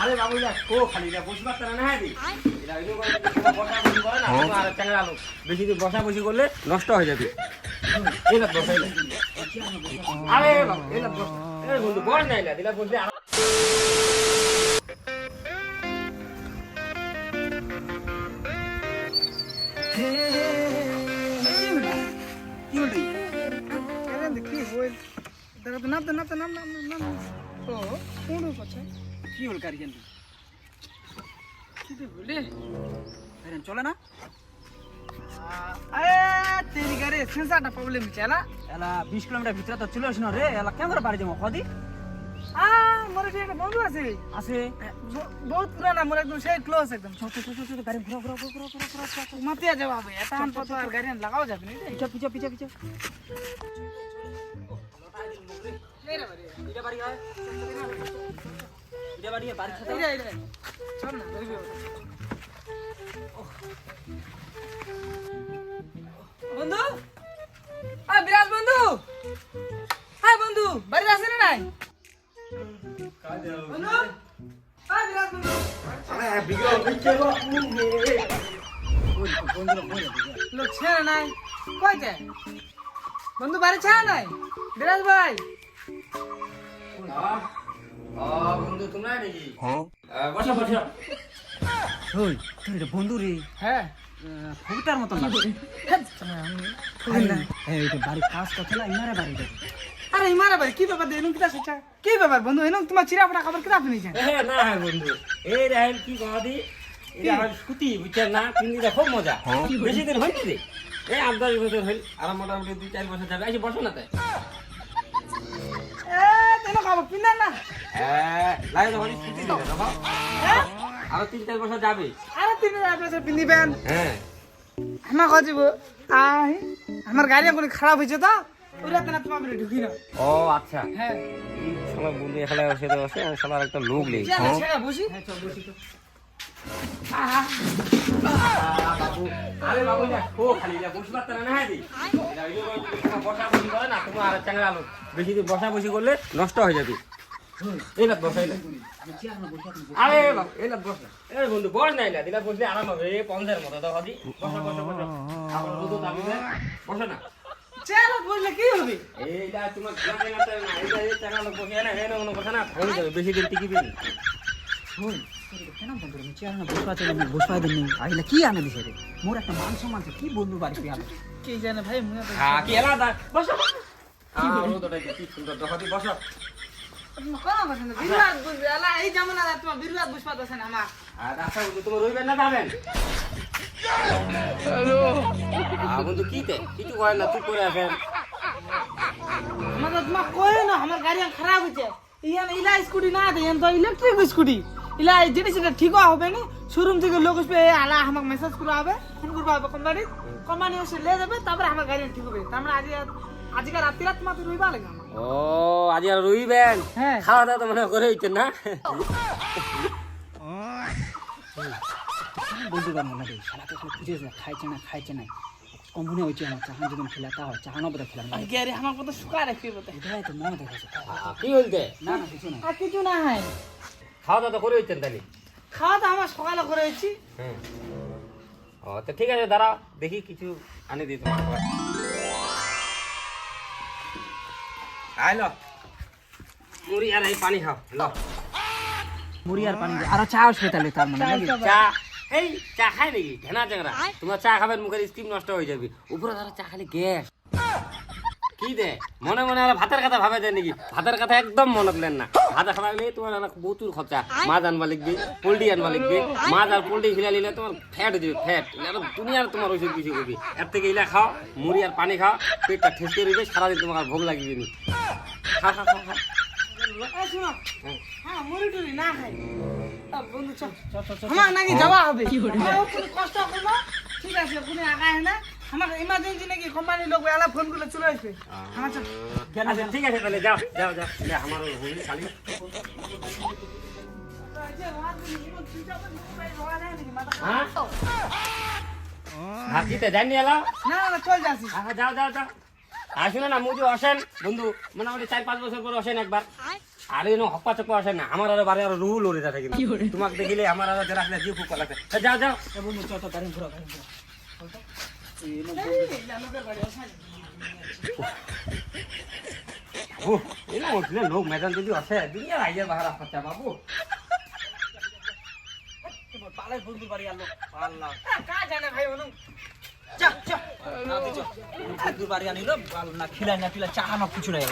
আরে বাবু যা কো খালি যা বসে পারতে না হ্যাঁ। না বেশি দিন বসা বসি করলে নষ্ট হয়ে যাবে। বসাই আরে বাবু না বন্ধু বল নাই না দিলা বসলে কি কি নাম তো নাম নাম নাম নাম। ও কোন কথা কি হল কারি জানি কি বলে এরেন চলে না? আরে তেরি গারে সেন্সারটা প্রবলেম চালা এলা। বিশ কিলোমিটার ভিতরে তো চলে আসিন রে এলা কেন করে বাড়ি যাব? কদি? আ মোর একটা বন্ধু আছে। আছে? বহুত পুরানা মোর একদম সেই ক্লোজ একদম। ছোট ছোট ছোট গাড়ি ঘুরা ঘুরা ঘুরা ঘুরা ঘুরা মাতিয়া যাওয়া এটা আন পথ আর গাড়ি লাগাও যাবে না পিছা পিছা পিছা পিছা। এটা বাড়ি হয়। এটা বাড়ি হয়, বাড়ি খেতে এই রে এই রে চল না ধরবি বন্ধু? আ বিরাজ বন্ধু। হাই বন্ধু বাড়ি আসে না নাই? বন্ধু? হাই বিরাজ বন্ধু। লোক ছেড়ে নাই। কইতে বন্ধু বাড়ি ছেড়ে নাই? বিরাজ ভাই। বন্ধু তোমরা নাকি বসা বসা ওই তোর এটা বন্ধু রে হ্যাঁ কবিতার মতো না এই এটা বাড়ি কাজ কথা না ইনারে বাড়ি আরে ইমারা ভাই কি ব্যাপার এনুম কিটা সেটা কি ব্যাপার বন্ধু এনুম তোমার চিরা ফটা খবর কিটা আপনি জানেন হ্যাঁ না হ্যাঁ বন্ধু রে মোটামুটি দুই চার বছর যাবে বসো না। তাই খবর পিনা না। হ্যাঁ লাগে তো হলি স্কুটি দিলে দেখো হ্যাঁ? আরও তিন চার বছর যাবে। আরে তিন আপনার পিন্দিবেন হ্যাঁ। আমার কাজিব আই আমার গাড়ি এখন খারাপ হয়েছে তো ওরা তেনা তোমার ঢুকি না। ও আচ্ছা। হ্যাঁ। শালা বন্ধু এখানে বসে তো বসে আমি শালার একটা লোক নেই। চল বসি। হ্যাঁ চল বসি তো। আরে বাবু যা ও খালি যা বসে পারতে না হ্যাঁ বসা বসি বেশি বসা বসি করলে নষ্ট হয়ে যাবে এই না বসে আরে এই না বস এই বন্ধু বস নাই না দিলা বসলে আরাম হবে পঞ্চের মতো তো হদি বসো বসো বসো আপনার রোদ দাবি দেয় না চেয়ারে বসলে কি হবে বসে দিন টিকিবি দিন কি আনে দিছে রে? মোর একটা মান সম্মান কি বন্ধু বাড়ি পেয়ে আলো কি জানে ভাই মনে হ্যাঁ কি এলা দা বসো। কি সুন্দর দেখো দি বসো। আচ্ছা বন্ধু তুমি রইবেন না যাবেন? হ্যালো। বন্ধু কি কিছু কয় না তুই করে আসেন আমার তো না আমার গাড়ি খারাপ হয়েছে ইয়ান ইলা স্কুটি না দে তো ইলেকট্রিক স্কুটি। ইলা যেটা সেটা ঠিক হবে নি? শোরুম থেকে লোক আসবে আলা আমাকে মেসেজ করা হবে ফোন করবা হবে কোম্পানি কোম্পানি এসে লে যাবে তারপরে আমার গাড়ি ঠিক হবে। তার মানে আজ আজকে রাত্রি রাত মাত্র রইবা লাগে ও আজ আর রইবেন? হ্যাঁ। খাওয়া দাওয়া তো মনে করে হইতেন না। বন্ধু গান মনে রে শালা তো খালি খুঁজেছ না খাইছে না খাইছে না। কম্পনি হয়েছে আমার চাহান যদি খেলাতা হয় চাহানো বোধ খেলাম আজকে আরে আমার কথা শুকা রাখবি বলতে এটাই তো মনে দেখাচ্ছে কি বলতে? না না কিছু না। কিছু না হয়। খাওয়া দাওয়া করে হইতেন তাহলে খাওয়া তো আমার সকালে করে হয়েছি। হ্যাঁ ও তো ঠিক আছে দাঁড়াও দেখি কিছু আনি দিই তোমার খাবার আইলো মুড়ি আর এই পানি খাও লো। মুড়ি আর পানি আরও চা আসবে তাহলে তার মানে চা এই চা খাই নাকি? ঘেনা চেংরা তোমার চা খাবেন মুখের স্কিম নষ্ট হয়ে যাবে। উপরে ধরো চা খালি গ্যাস। কি দে? মনে মনে আর ভাতের কথা ভাবে দেয় নাকি? ভাতের কথা একদম মনে দিলেন না। ভাত খাওয়া গেলে তোমার অনেক প্রচুর খরচা। মাছ আনবা লিখবে পোল্ট্রি আনবা লিখবে মাছ আর পোল্ট্রি খিলা নিলে তোমার ফ্যাট দিবে ফ্যাট আর দুনিয়ার তোমার ওইসব কিছু করবি। এর থেকে ইলা খাও মুড়ি আর পানি খাও পেটটা ঠেসকে রইবে সারাদিন তোমার ভোগ লাগবে চল। আমার নাকি যাওয়া হবে। কষ্ট ঠিক আছে কোনো না। আমার ইমার্জেন্সি নাকি কোম্পানির লোক এলা ফোন করলে চলে আসবে। আমার আচ্ছা ঠিক আছে তাহলে যাও যাও যাও। আমার হুইল খালি। হ্যাঁ? হাতিতে জানি এলা? না না চল যাচ্ছি। যাও যাও যাও। আসুন না মুজি অসেন বন্ধু। মোটামুটি চার পাঁচ বছর পর অসেন একবার। আরে এনো হপ্পা চপ্পা আসে না। আমার আরও বারে আরও রুল ওরে থাকে তোমাকে দেখিলে আমার আরও আসলে জিও ফুকা লাগে এ, যাও। যাও বন্ধু চল তো গাড়ি ঘুরা গাড়ি ঘুরা লোক মেদান যদি আছে দুনিয়া আইয়া বাহার আসতে বাবু পালাই বন্ধু বাড়ি আলো পাল্লা কা জানে ভাই অনু বাড়ি আনিলো না খিলাই না খিলাই চা না কিছু নাই